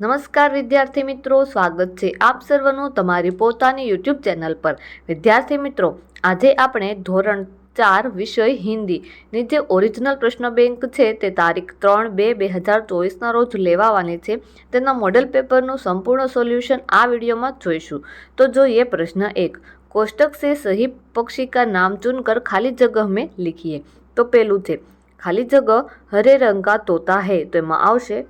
નમસ્કાર વિદ્યાર્થી મિત્રો, સ્વાગત છે આપ સર્વનું તમારી પોતાની યુટ્યુબ ચેનલ પર. વિદ્યાર્થી મિત્રો, આજે આપણે ધોરણ ચાર વિષય હિન્દીની જે ઓરિજિનલ પ્રશ્ન બેંક છે, તે તારીખ ત્રણ બે બે હજાર ચોવીસના રોજ લેવાવાની છે. તેના મોડલ પેપરનું સંપૂર્ણ સોલ્યુશન આ વિડીયોમાં જોઈશું. તો જોઈએ પ્રશ્ન એક. કોષ્ટક સે સહી પક્ષી કા નામ ચુનકર ખાલી જગ્યા અમે લીખીએ. તો પેલું છે, ખાલી જગ્યા હરે રંગા તોતા હૈ, તો એમાં આવશે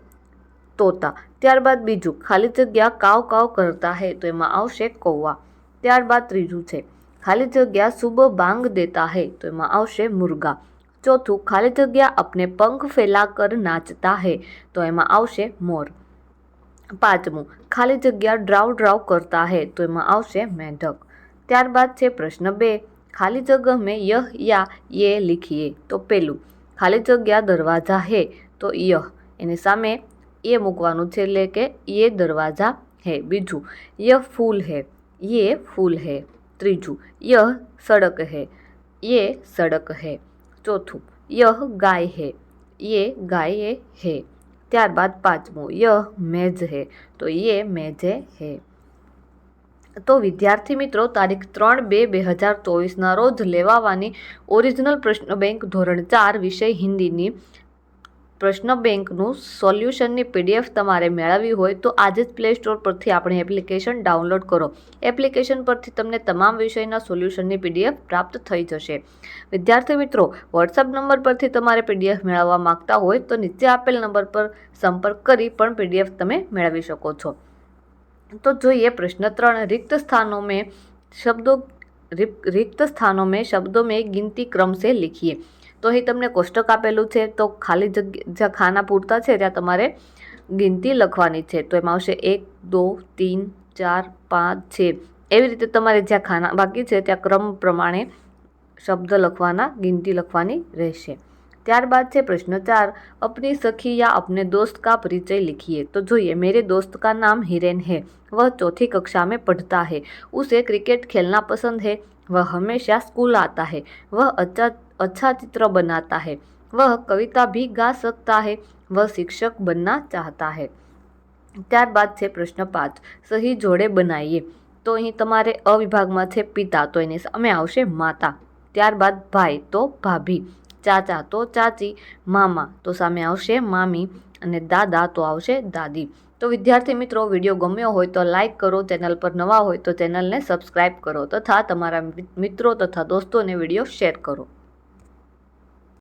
તોતા. ત્યારબાદ બીજું, ખાલી જગ્યા કાવ કાવ કરતા હે તો એમાં આવશે કૌવા. ત્યારબાદ ત્રીજું છે, ખાલી જગ્યા સુબહ બાંગ દેતા હે તો એમાં આવશે મુર્ગા. ચોથું, ખાલી જગ્યા આપને પંખ ફેલા કર નાચતા હે તો એમાં આવશે મોર. પાંચમું, ખાલી જગ્યા ડ્રાવ ડ્રાવ કરતા હે તો એમાં આવશે મેઢક. ત્યારબાદ છે પ્રશ્ન બે, ખાલી જગ્યા મેં યહ યા યે લીખીએ. તો પેલું, ખાલી જગ્યા દરવાજા હે તો યહ. એની સામે એ મૂકવાનું છે એટલે કે એ દરવાજા હે, બીજું, ય ફૂલ હે, યે ફૂલ હે, ત્રીજું, ય સડક હે, યે સડક હે, ચોથું, ય ગાય હે, યે ગાય હે, ત્યારબાદ પાંચમું, ય મેજ હે, તો યે મેજે હે. તો વિદ્યાર્થી મિત્રો, તારીખ ત્રણ બે બે હજાર ચોવીસના રોજ લેવાવાની ઓરિજિનલ પ્રશ્ન બેંક ધોરણ ચાર વિષય હિન્દીની પ્રશ્ન બેંકનું સોલ્યુશનની પીડીએફ તમારે મેળવવી હોય તો આજે જ પ્લે સ્ટોર પરથી આપણે એપ્લિકેશન ડાઉનલોડ કરો. એપ્લિકેશન પરથી તમને તમામ વિષયના સોલ્યુશનની પીડીએફ પ્રાપ્ત થઈ જશે. વિદ્યાર્થી મિત્રો વોટ્સઅપ નંબર પરથી તમારે પીડીએફ મેળવવા માંગતા હોય તો નીચે આપેલ નંબર પર સંપર્ક કરી પણ પીડીએફ તમે મેળવી શકો છો. તો જોઈએ પ્રશ્ન ત્રણ, રિક્ત સ્થાનો મેં શબ્દો, રિક્ત સ્થાનો મેં શબ્દો મેં ગિનતી ક્રમ સે લિખીએ. તો અહીં તમને કોષ્ટક આપેલું છે તો ખાલી જગ્યા જ્યાં ખાના પૂરતા છે ત્યાં તમારે ગિનતી લખવાની છે તો એમાં આવશે એક દો તીન ચાર પાંચ છે એવી રીતે તમારે જ્યાં ખાના બાકી છે ત્યાં ક્રમ પ્રમાણે શબ્દ લખવાના ગિનતી લખવાની રહેશે ત્યારબાદ છે પ્રશ્ન ચાર अपनी सखी या अपने दोस्त का परिचय लिखिए तो જોઈએ मेरे दोस्त का नाम हिरेन है वह चौथी कक्षा में पढ़ता है उसे क्रिकेट खेलना पसंद है वह हमेशा स्कूल आता है वह अच्छा अच्छा चित्र बनाता है वह कविता भी गा सकता है वह शिक्षक बनना चाहता है ત્યારબાદ છે પ્રશ્ન પાંચ સહી જોડે બનાવીએ તો અહીં તમારે અ વિભાગમાં છે પિતા તો એની સામે આવશે માતા ત્યારબાદ ભાઈ તો ભાભી ચાચા તો ચાચી મામા તો સામે આવશે મામી અને દાદા તો આવશે દાદી તો વિદ્યાર્થી મિત્રો વિડીયો ગમ્યો હોય તો લાઇક કરો ચેનલ પર નવા હોય તો ચેનલને સબસ્ક્રાઈબ કરો તથા તમારા મિત્રો તથા દોસ્તોને વિડીયો શેર કરો